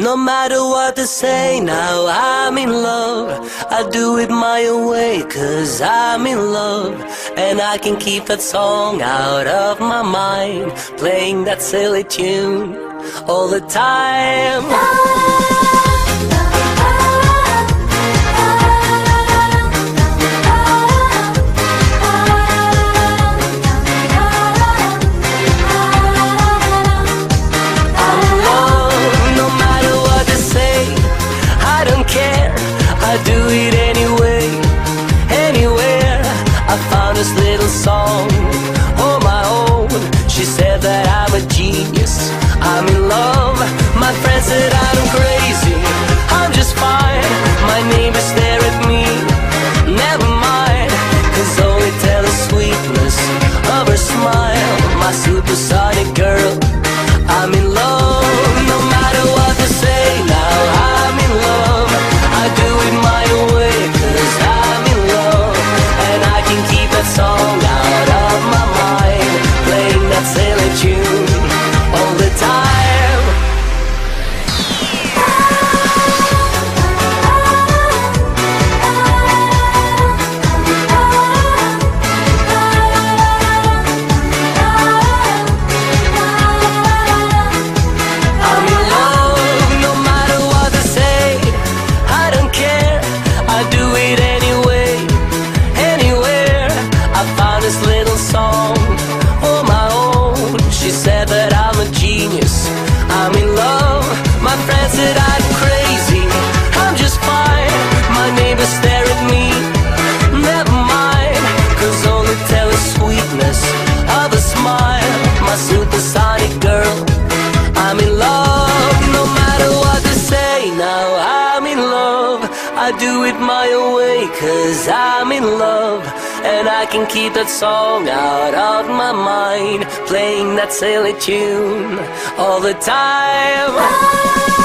No matter what they say, now I'm in love. I do it my way, cause I'm in love. And I can keep that song out of my mind, playing that silly tune all the time. I do it anyway. Anywhere, I found this little song on my own. She said that I'm a genius, I'm in love. My friend said I'm crazy, I'm just fine. My neighbors stare at me, never mind. Cause only tell the sweetness of her smile. My supersonic girl, I'm in little song on my own. She said that I'm a genius, I'm in love. My friends said I'm crazy, I'm just fine. My neighbors stare at me, never mind. Cause tell the sweetness of a smile. My supersonic girl. I'm in love, no matter what they say. Now I'm in love. I do it my way, cause I'm in love. And I can keep that song out of my mind, playing that silly tune all the time.